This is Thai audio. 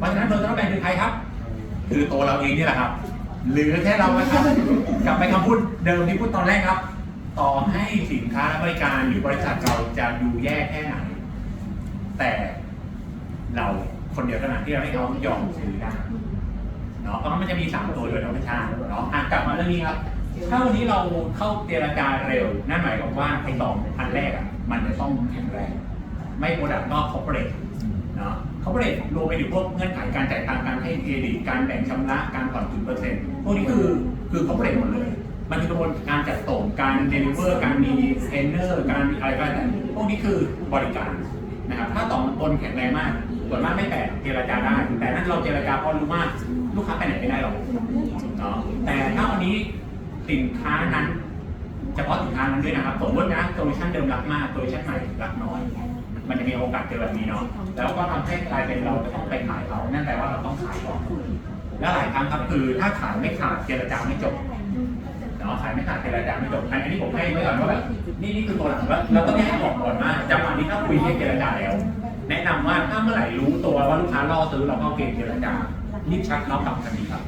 เพราะฉะนั้นเพอร์ซันอลแบรนด์คือใครครับ คือตัวเราเองนี่แหละครับ หรือแค่เรานะครับกลับไปคำพูดเดิมที่พูดตอนแรกครับ ต่อให้สินค้าและบริการหรือบริษัทเราจะดูแย่แค่ไหน แต่เราคนเดียวเท่านั้นที่เราให้เขายอมซื้อได้เนาะเพราะมันจะมีสามตัวโดยธรรมชาติเนาะอะกลับมาเรื่องนี้ครับ ถ้าวันนี้เราเข้าเจรจาเร็ว นั่นหมายความว่าไอ้สองอันแรกอะมันจะต้องแข็งแรง ไม่โปรดักต์ก็คอร์เปอเรท เนาะคอร์เปอเรทรวมไปถึงพวกเงื่อนไขการจ่ายตังค์การให้เครดิตการแบ่งชำระการผ่อนจุดเปอร์เซ็นต์พวกนี้คือคือคอร์เปอเรทหมดเลย มันคือกระบวนการจัดส่งการเดลิเวอร์การมีเทรนเนอร์การมีอะไรก็แล้วแต่พวกนี้คือบริการนะครับถ้าต่อมันบนแข็งแรงมากส่วนมากไม่แปลกเจรจาได้ แต่ถ้าเราเจรจาพอรู้มาลูกค้าไปไหนไม่ได้หรอกเนาะแต่ถ้าวันนี้สินค้านั้นเฉพาะสินค้านั้นด้วยนะครับสมมตินะโซลูชันเดิมรักมากโซลูชันใหม่รักน้อย มันจะมีโอกาสเจอแบบนี้เนาะแล้วก็ทำให้กลายเป็นเราจะต้องไปขายเขานั่นแปลว่าเราต้องขายก่อนแล้วหลายครั้งครับคือถ้าขายไม่ขาดเจรจาไม่จบเนาะขายไม่ขาดเจรจาไม่จบอันนี้ผมให้ไว้ก่อนว่าแบบนี่นี่คือตัวหลังแล้วเราต้องแยกออกก่อนว่าจังหวะนี้ถ้าคุยเรื่องเจรจาแล้ว แนะนำว่าถ้าเมื่อไหร่รู้ตัวว่าลูกค้าล่อซื้อเราก็เกณฑ์เจรจารีบชักเรากลับทันทีครับ